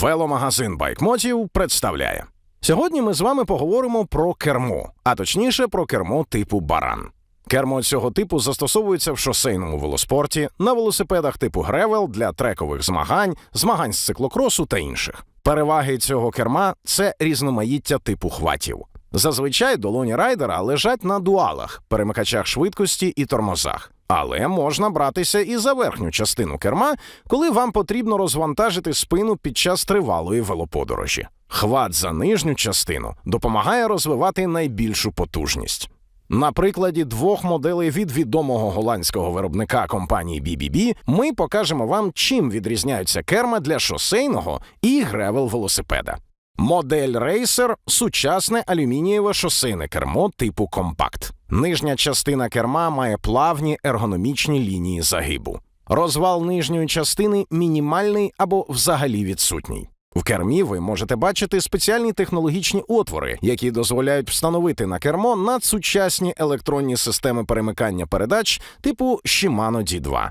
Веломагазин байкмотів представляє. Сьогодні ми з вами поговоримо про кермо, а точніше про кермо типу баран. Кермо цього типу застосовується в шосейному велоспорті, на велосипедах типу гревел для трекових змагань, змагань з циклокросу та інших. Переваги цього керма це різноманіття типу хватів. Зазвичай долоні райдера лежать на дуалах, перемикачах швидкості і тормозах. Але можна братися і за верхню частину керма, коли вам потрібно розвантажити спину під час тривалої велоподорожі. Хват за нижню частину допомагає розвивати найбільшу потужність. На прикладі двох моделей від відомого голландського виробника компанії BBB ми покажемо вам, чим відрізняються керма для шосейного і гревел велосипеда. Модель Racer – сучасне алюмінієве шосейне кермо типу компакт. Нижня частина керма має плавні ергономічні лінії загибу. Розвал нижньої частини мінімальний або взагалі відсутній. В кермі ви можете бачити спеціальні технологічні отвори, які дозволяють встановити на кермо надсучасні електронні системи перемикання передач типу Shimano D2.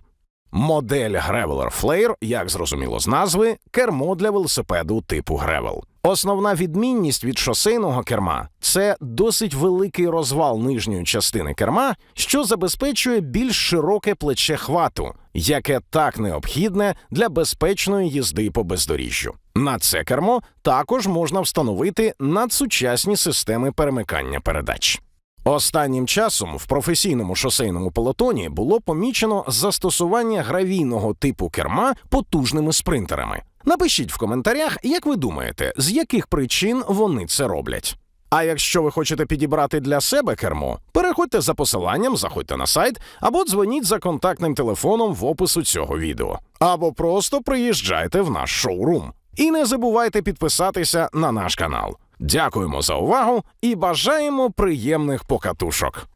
Модель Graveler Flare, як зрозуміло з назви, кермо для велосипеду типу Gravel. Основна відмінність від шосейного керма це досить великий розвал нижньої частини керма, що забезпечує більш широке плече хвату, яке так необхідне для безпечної їзди по бездоріжжю. На це кермо також можна встановити надсучасні системи перемикання передач. Останнім часом в професійному шосейному пелотоні було помічено застосування гравійного типу керма потужними спринтерами. Напишіть в коментарях, як ви думаєте, з яких причин вони це роблять. А якщо ви хочете підібрати для себе кермо, переходьте за посиланням, заходьте на сайт або дзвоніть за контактним телефоном в опису цього відео, або просто приїжджайте в наш шоурум. І не забувайте підписатися на наш канал. Дякуємо за увагу і бажаємо приємних покатушок.